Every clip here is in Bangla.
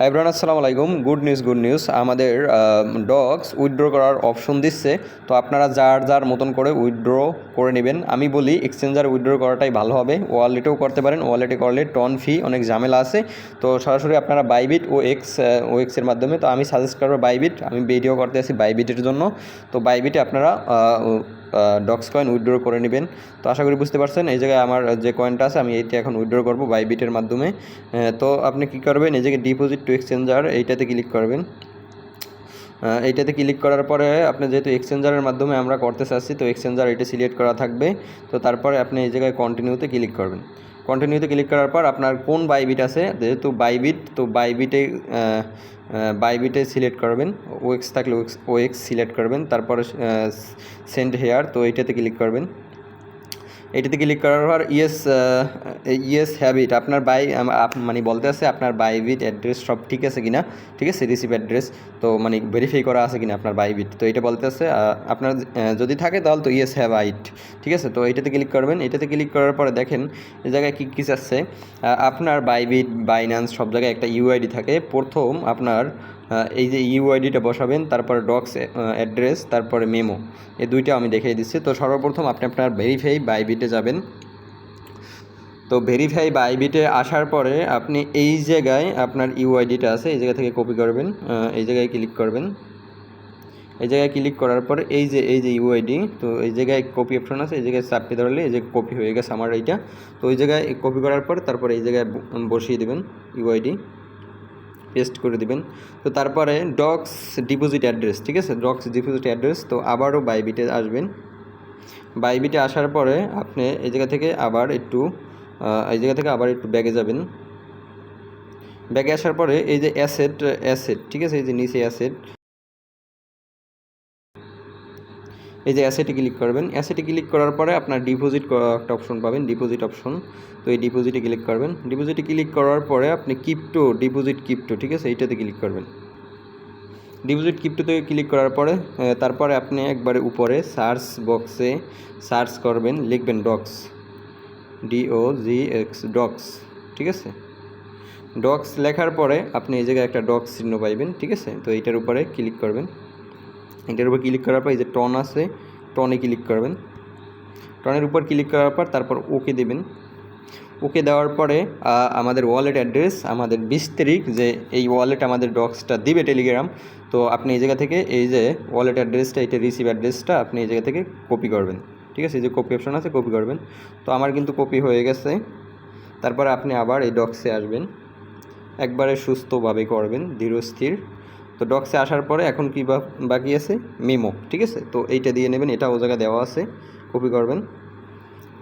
হাই ব্রান আসসালামু আলাইকুম। গুড নিউজ গুড নিউজ আমাদের ডগস উইথড্র করার অপশন দিচ্ছে। তো আপনারা যার যার মতন করে উইথড্র করে নেবেন। আমি বলি এক্সচেঞ্জার উইথড্র করাটাই ভালো হবে। ওয়ালেটেও করতে পারেন। ওয়ালেটে করলে টন ফি অনেক ঝামেলা আছে। তো সরাসরি আপনারা বাইবিট ও এক্স ও এক্সের মাধ্যমে, তো আমি সাজেস্ট করব বাইবিট আমি ভিডিও করতে আসি বাইবিটের জন্য। তো বাইবিটে আপনারা ডক্স কয়েন উইথড্র করে নেবেন। তো আশা করি বুঝতে পারছেন, এই জায়গায় আমার যে কয়েনটা আছে, আমি এইটা এখন উইথড্র করব বাইবিটের মাধ্যমে। তো আপনি কি করবেন, এই জায়গায় ডিপোজিট টু এক্সচেঞ্জার এইটাতে ক্লিক করবেন। এইটাতে ক্লিক করার পরে আপনি যেহেতু এক্সচেঞ্জারের মাধ্যমে আমরা করতে চাচ্ছি, তো এক্সচেঞ্জার এটা সিলেক্ট করা থাকবে। তো তারপরে আপনি এই জায়গায় কন্টিনিউতে ক্লিক করবেন। কন্টিনিউতে ক্লিক করার পর আপনার কোন বাইবিট আছে? যেহেতু বাইবিট তো বাইবিটে বাইবিটে সিলেক্ট করবেন। ওএক্স থাকলে ওয়েক্স ওএক্স সিলেক্ট করবেন। তারপরে সেন্ড হেয়ার তো এইটাতে ক্লিক করবেন। এটাতে ক্লিক করার পর ইয়েস ইয়েস হ্যাবিট আপনার বাই মানে বলতে আছে আপনার বাইবিট অ্যাড্রেস সব ঠিক আছে কিনা? ঠিক আছে রিসিভ অ্যাড্রেস তো মানে ভেরিফাই করা আছে কিনা আপনার বাইবিট তো এটা বলতে আছে আপনার যদি থাকে তাহলে তো ইয়েস হ্যাভ আইট ঠিক আছে? তো এটাতে ক্লিক করবেন। এটাতে ক্লিক করার পরে দেখেন, এই জায়গায় কী কী চাচ্ছে আপনার বাইবিট বাইন্যান্স সব জায়গায় একটা ইউআইডি থাকে। প্রথম আপনার এই যে ইউআইডিটা বসাবেন, তারপরে ডক্স অ্যাড্রেস তারপরে মেমো এই দুইটা আমি দেখিয়ে দিচ্ছি। তো সর্বপ্রথম আপনি আপনার ভেরিফাই বাইবিটে যাবেন। তো ভেরিফাই বাইবিটে আসার পরে আপনি এই জায়গায় আপনার ইউআইডিটা আছে, এই জায়গা থেকে কপি করবেন এই জায়গায় ক্লিক করবেন। এই জায়গায় ক্লিক করার পরে এই যে এই যে ইউআইডি, তো এই জায়গায় কপি অপশন আছে, এই জায়গায় চাপতে ধরলে এই যে কপি হয়ে গেছে আমার এইটা। তো ওই জায়গায় কপি করার পর তারপরে এই জায়গায় বসিয়ে দেবেন ইউআইডি। পেস্ট করে দিবেন। তো তারপরে ডক্স ডিপোজিট অ্যাড্রেস ঠিক আছে? ডক্স ডিপোজিট অ্যাড্রেস তো আবারও বাইবিটে আসবেন। বাইবিটে আসার পরে আপনি এই জায়গা থেকে আবার একটু এই জায়গা থেকে আবার একটু ব্যাগে যাবেন। ব্যাগে আসার পরে এই যে অ্যাসেট অ্যাসেট ঠিক আছে? এই যে নিচে অ্যাসেট এই যে অ্যাসেটে ক্লিক করবেন অ্যাসেটে ক্লিক করার পরে আপনার ডিপোজিট একটা অপশন পাবেন ডিপোজিট অপশন তো এই ডিপোজিটে ক্লিক করবেন। ডিপোজিটে ক্লিক করার পরে আপনি কিপ্টো ডিপোজিট কিপ্টো ঠিক আছে? এইটাতে ক্লিক করবেন। ডিপোজিট কিপ্টোতে ক্লিক করার পরে তারপরে আপনি একবারে উপরে সার্চ বক্সে সার্চ করবেন, লিখবেন docs D O G X docs ঠিক আছে? ডক্স লেখার পরে আপনি এই জায়গায় একটা ডক্স চিহ্ন পাইবেন, ঠিক আছে? তো এইটার উপরে ক্লিক করবেন। এটার উপর ক্লিক করার পর এই যে টন আছে টনে ক্লিক করবেন। টনের উপর ক্লিক করার পর তারপর ওকে দেবেন। ওকে দেওয়ার পরে আমাদের ওয়ালেট অ্যাড্রেস আমাদের বিশ তারিখ যে এই ওয়ালেট আমাদের ডক্সটা দিবে টেলিগ্রাম তো আপনি এই জায়গা থেকে এই যে ওয়ালেট অ্যাড্রেসটা এটা রিসিভ অ্যাড্রেসটা আপনি এই জায়গা থেকে কপি করবেন। ঠিক আছে? এই যে কপি অপশন আছে কপি করবেন। তো আমার কিন্তু কপি হয়ে গেছে। তারপরে আপনি আবার এই ডক্সে আসবেন। একবারে সুস্থভাবে করবেন, ধীরস্থির। তো ডক্সে আসার পরে এখন কী বাকি আছে? মেমো ঠিক আছে? তো এইটা দিয়ে নেবেন, এটা ও জায়গায় দেওয়া আছে কপি করবেন।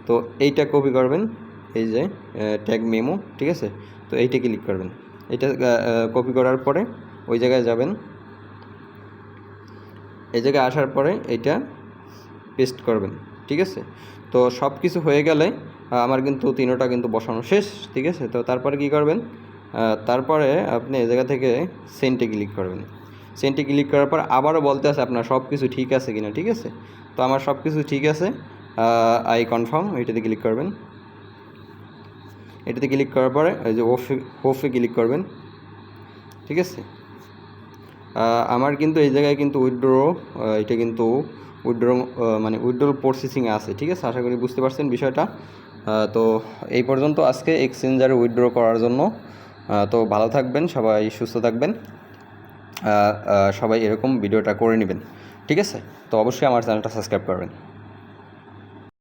তো এইটা কপি করবেন, এই যে ট্যাগ মেমো ঠিক আছে? তো এইটা ক্লিক করবেন। এটা কপি করার পরে ওই জায়গায় যাবেন। এই জায়গায় আসার পরে এইটা পেস্ট করবেন, ঠিক আছে? তো সব কিছু হয়ে গেলে আমার কিন্তু তিনোটা কিন্তু বসানো শেষ, ঠিক আছে? তো তারপরে কি করবেন? তারপরে আপনি এই জায়গা থেকে সেন্টে ক্লিক করবেন। সেন্টে ক্লিক করার পর আবারও বলতে আছে আপনার সব কিছু ঠিক আছে কিনা, ঠিক আছে? তো আমার সব কিছু ঠিক আছে আই কনফার্ম এটাতে ক্লিক করবেন। এটাতে ক্লিক করার পরে এই যে হোফে হোফে ক্লিক করবেন। ঠিক আছে? আমার কিন্তু এই জায়গায় কিন্তু উইথড্র এটা কিন্তু উইথড্র মানে উইথড্র প্রসেসিং আছে, ঠিক আছে? আশা করি বুঝতে পারছেন বিষয়টা। তো এই পর্যন্ত আজকে এক্সচেঞ্জারে উইথড্র করার জন্য তো ভালো থাকবেন, সবাই সুস্থ থাকবেন। সবাই এরকম ভিডিওটা করে নেবেন। ঠিক আছে? তো অবশ্যই আমার চ্যানেলটা সাবস্ক্রাইব করবেন।